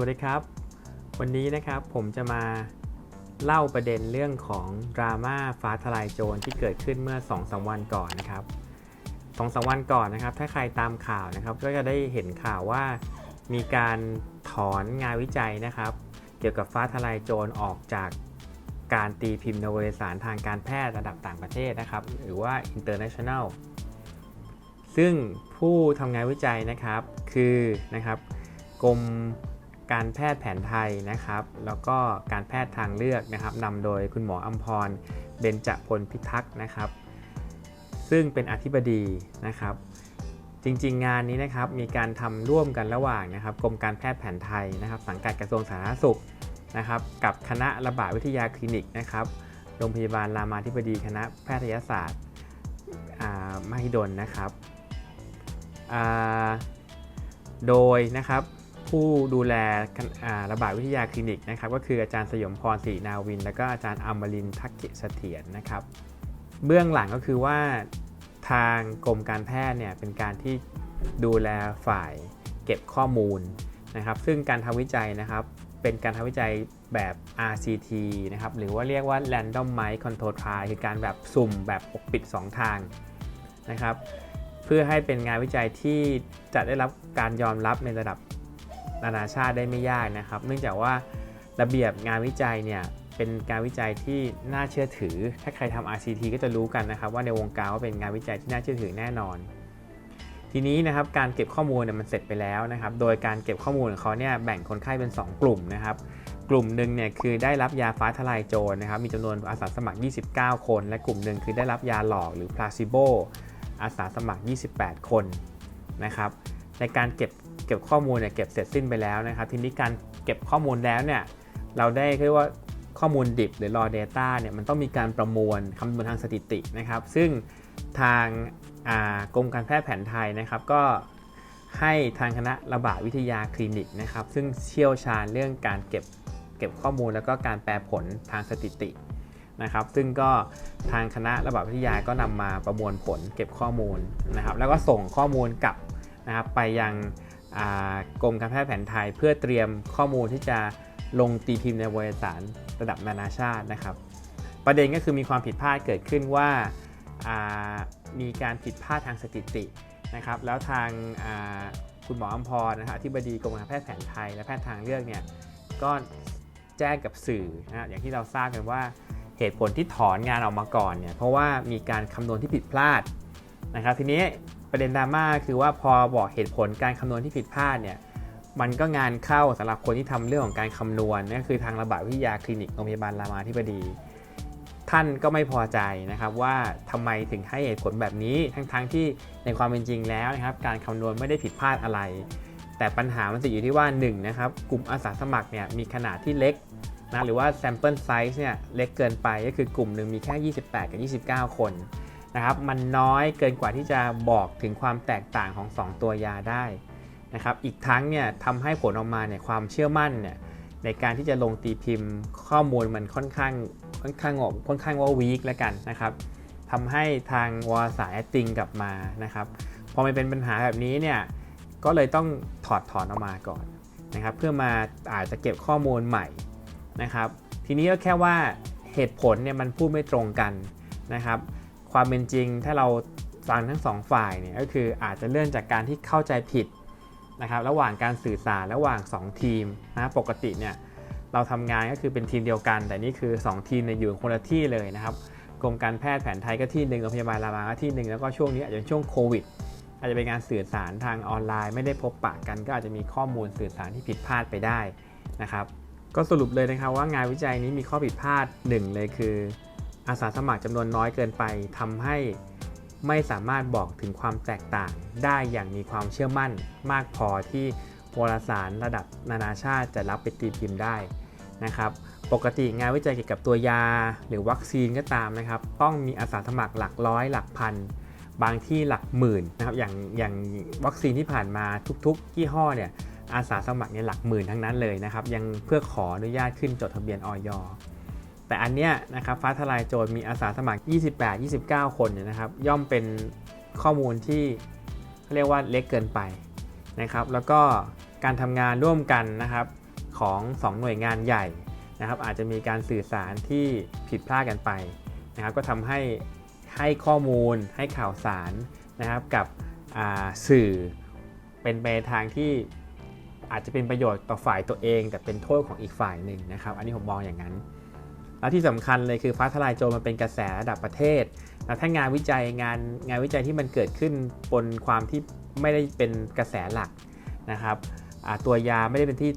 วัสดีครับ วันนี้นะครับผมจะมาเล่าประเด็นเรื่องของดราม่าฟ้าทลายโจรที่เกิดขึ้นเมื่อ2อสวันก่อนนะครับสองสามวันก่อนนะครับ ถ้าใครตามข่าวนะครับ ก็จะได้เห็นข่าวว่ามีการถอนงานวิจัยนะครับ เกี่ยวกับฟ้าทลายโจรออกจากการตีพิมพ์นวารสารทางการแพทย์ระดับต่างประเทศนะครับ หรือว่า international ซึ่งผู้ทำงานวิจัยนะครับคือนะครับกรม การแพทย์แผนไทยนะครับ แล้วก็การแพทย์ทางเลือกนะครับนำโดยคุณหมออัมพร เบญจพลพิทักษ์นะครับ ซึ่งเป็นอธิบดีนะครับ จริงๆ งานนี้นะครับมีการทำร่วมกันระหว่างนะครับกรมการแพทย์แผนไทยนะครับ สังกัดกระทรวงสาธารณสุขนะครับ กับคณะระบาดวิทยาคลินิกนะครับโรงพยาบาลรามาธิบดีคณะแพทยศาสตร์อ่ามหิดลนะครับอ่าโดยนะครับ ผู้ดูและระบาดวิทยาคลินิกนะครับก็คืออาจารย์สยมพรศรีนาวิน แล้วก็อาจารย์อมรินทร์ทักกิเสถียรนะครับ เบื้องหลังก็คือว่าทางกรมการแพทย์เนี่ยเป็นการที่ดูแลฝ่ายเก็บข้อมูลนะครับ ซึ่งการทำวิจัยนะครับเป็นการทำวิจัยแบบ RCT นะครับหรือว่าเรียกว่า Randomized Control Trial คือการแบบสุ่มแบบปกปิด 2 ทางนะครับ เพื่อให้เป็นงานวิจัยที่จะได้รับการยอมรับในระดับ นานาชาติได้ไม่ยากนะครับ เนื่องจากว่าระเบียบงานวิจัยเนี่ยเป็นการวิจัยที่น่าเชื่อถือ ถ้าใครทำ RCT ก็จะรู้กันนะครับ ว่าในวงการว่าเป็นงานวิจัยที่น่าเชื่อถือแน่นอน ทีนี้นะครับการเก็บข้อมูลเนี่ยมันเสร็จไปแล้วนะครับ โดยการเก็บข้อมูลของเขาเนี่ยแบ่งคนไข้เป็น 2 กลุ่มนะครับ กลุ่มหนึ่งเนี่ยคือได้รับยาฟ้าทลายโจรนะครับ มีจำนวนอาสาสมัคร 29 คน และกลุ่มหนึ่งคือได้รับยาหลอกหรือ placebo อาสาสมัคร 28 คนนะครับ ในการเก็บ เก็บข้อมูลเนี่ยเก็บเสร็จสิ้นไปแล้วนะครับ ทีนี้การเก็บข้อมูลแล้วเนี่ยเราได้เรียกว่าข้อมูลดิบหรือ raw data เนี่ยมันต้องมีการประมวลคำนวณทางสถิตินะครับ ซึ่งทางากรมการแพทย์แผนไทยนะครับ ก็ให้ทางคณะระบาดวิทยาคลินิกนะครับ ซึ่งเชี่ยวชาญเรื่องการเก็บเก็บข้อมูลแล้วก็การแปลผลทางสถิตินะครับ ซึ่งก็ทางคณะระบาดวิทยาก็นำมาประมวลผลเก็บข้อมูลนะครับ แล้วก็ส่งข้อมูลกลับนะครับไปยัง กรมการแพทย์แผนไทย เพื่อเตรียมข้อมูลที่จะลงตีพิมพ์ในวารสารระดับนานาชาตินะครับ ประเด็นก็คือมีความผิดพลาดเกิดขึ้นว่าามีการผิดพลาดทางสถิตินะครับ แล้วทางาคุณหมออัมพรนะครับอธิบดีกรมการแพทย์แผนไทย และแพทย์ทางเลือกเนี่ยก็แจ้งกับสื่อนะอย่างที่เราทราบกันว่าเหตุผลที่ถอนงานออกมาก่อนเนี่ยเพราะว่ามีการคำนวณที่ผิดพลาดนะครับ ทีนี้ ประเด็นดราม่าคือว่าพอบอกเหตุผลการคำนวณที่ผิดพลาดเนี่ยมันก็งานเข้าสำหรับคนที่ทำเรื่องของการคำนวณนั่นคือทางระบาดวิทยาคลินิกโรงพยาบาลรามาธิบดี ท่านก็ไม่พอใจนะครับว่าทำไมถึงให้เหตุผลแบบนี้ทั้งๆทที่ในความเป็นจริงแล้วนะครับ การคำนวณไม่ได้ผิดพลาดอะไร แต่ปัญหามันจะอยู่ที่ว่า1นะครับกลุ่มอาสาสมัครเนี่ยมีขนาดที่เล็กนะหรือว่า sample size เนี่ยเล็กเกินไปก็คือกลุ่มหนึ่งมีแค่ 28 กับ 29 คน นะครับมันน้อยเกินกว่าที่จะบอกถึงความแตกต่างของ 2 ตัวยาได้นะครับอีกทั้งเนี่ยทำให้ผลออกมาเนี่ยความเชื่อมั่นเนี่ยในการที่จะลงตีพิมพ์ ข้อมูลมันค่อนข้างค่อนข้างงบค่อนข้างว่าวีคแล้วกันนะครับทำให้ทางวารสารแอดติงกลับมานะครับพอมันเป็นปัญหาแบบนี้เนี่ยก็เลยต้องถอดถอนออกมาก่อนนะครับเพื่อมาอาจจะเก็บข้อมูลใหม่นะครับทีนี้ก็แค่ว่าเหตุผลเนี่ยมันพูดไม่ตรงกันนะครับ ความเป็นจริง ถ้าเราฟังทั้งสองฝ่ายเนี่ยก็คืออาจจะเลื่อนจากการที่เข้าใจผิดนะครับระหว่างการสื่อสารระหว่าง 2 ทีมนะปกติเนี่ยเราทำงานก็คือเป็นทีมเดียวกัน แต่นี่คือ 2 ทีมเนี่ยอยู่คนละที่เลยนะครับกรมการแพทย์แผนไทยก็ที่หนึ่งโรงพยาบาลรามาก็ที่หนึ่งแล้วก็ช่วงนี้อาจจะช่วงโควิดอาจจะเป็นการสื่อสารทางออนไลน์ ไม่ได้พบปะกันก็อาจจะมีข้อมูลสื่อสารที่ผิดพลาดไปได้นะครับ ก็สรุปเลยนะครับว่างานวิจัยนี้มีข้อผิดพลาดหนึ่งเลยคือ อาสาสมัครจำนวนน้อยเกินไปทำให้ไม่สามารถบอกถึงความแตกต่างได้อย่างมีความเชื่อมั่นมากพอที่วารสารระดับนานาชาติจะรับไปตีพิมพ์ได้นะครับ ปกติงานวิจัยเกี่ยวกับตัวยา หรือวัคซีนก็ตามนะครับ ต้องมีอาสาสมัครหลักร้อยหลักพัน บางที่หลักหมื่นนะครับอย่างอย่างวัคซีนที่ผ่านมาทุกๆยี่ห้อเนี่ยอาสาสมัครเนี่ยหลักหมื่นทั้งนั้นเลยนะครับ ยังเพื่อขออนุญาตขึ้นจดทะเบียนออย แต่อันเนี้ยนะครับฟ้าทลายโจรมีอาสาสมัคร 28-29 คนเนี่ยนะครับ ย่อมเป็นข้อมูลที่เรียกว่าเล็กเกินไปนะครับ แล้วก็การทำงานร่วมกันนะครับของ 2 หน่วยงานใหญ่นะครับ อาจจะมีการสื่อสารที่ผิดพลาดกันไปนะครับ ก็ทำให้ให้ข้อมูลให้ข่าวสารนะครับกับสื่อเป็นไปทางที่อาจจะเป็นประโยชน์ต่อฝ่ายตัวเอง แต่เป็นโทษของอีกฝ่ายหนึ่งนะครับ อันนี้ผมมองอย่างนั้น แล้วที่สำคัญเลยคือฟ้าทลายโจรมันเป็นกระแสระดับประเทศ แล้วถ้างานวิจัยงานงานวิจัยที่มันเกิดขึ้นบนความที่ไม่ได้เป็นกระแสหลักนะครับตัวยาไม่ได้เป็นที่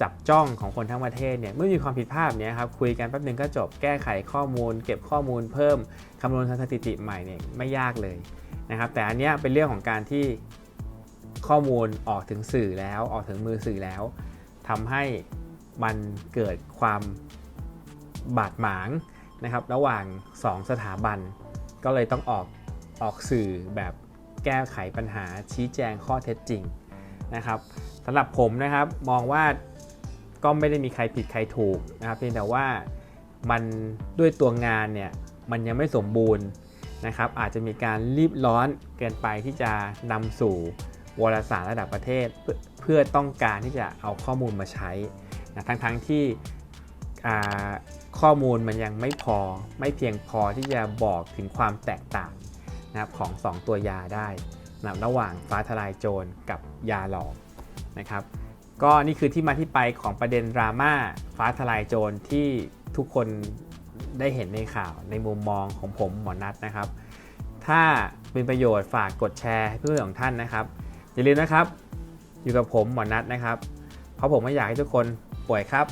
จับจ้องของคนทั้งประเทศเนี่ยเมื่อมีความผิดพลาดเนี่ยครับคุยกันแป๊บหนึงก็จบแก้ไขข้อมูล เก็บข้อมูลเพิ่มคำนวณสถิติใหม่เนี่ยไม่ยากเลยนะครับแต่อันเนี้ยเป็นเรื่องของการที่ข้อมูลออกถึงสื่อแล้วออกถึงมือสื่อแล้วทำให้มันเกิดความ บาดหมางนะครับระหว่าง 2 สถาบัน ก็เลยต้องออกออกสื่อแบบแก้ไขปัญหาชี้แจงข้อเท็จจริงนะครับสำหรับผมนะครับมองว่าก็ไม่ได้มีใครผิดใครถูกนะครับเพียงแต่ว่ามันด้วยตัวงานเนี่ยมันยังไม่สมบูรณ์นะครับอาจจะมีการรีบร้อนเกินไปที่จะนำสู่วารสารระดับประเทศ เพื่อต้องการที่จะเอาข้อมูลมาใช้นะทั้งทั้งๆที่ ข้อมูลมันยังไม่พอไม่เพียงพอที่จะบอกถึงความแตกต่างนะครับของ 2 ตัวยาได้นะระหว่างฟ้าทลายโจรกับยาหลอกนะครับก็นี่คือที่มาที่ไปของประเด็นดราม่าฟ้าทลายโจรที่ทุกคนได้เห็นในข่าวในมุมมองของผมหมอนัทนะครับ ถ้าเป็นประโยชน์ฝากกดแชร์ให้เพื่อนของท่านนะครับ อย่าลืมนะครับ อยู่กับผมหมอนัทนะครับ เพราะผมไม่อยากให้ทุกคนป่วยครับ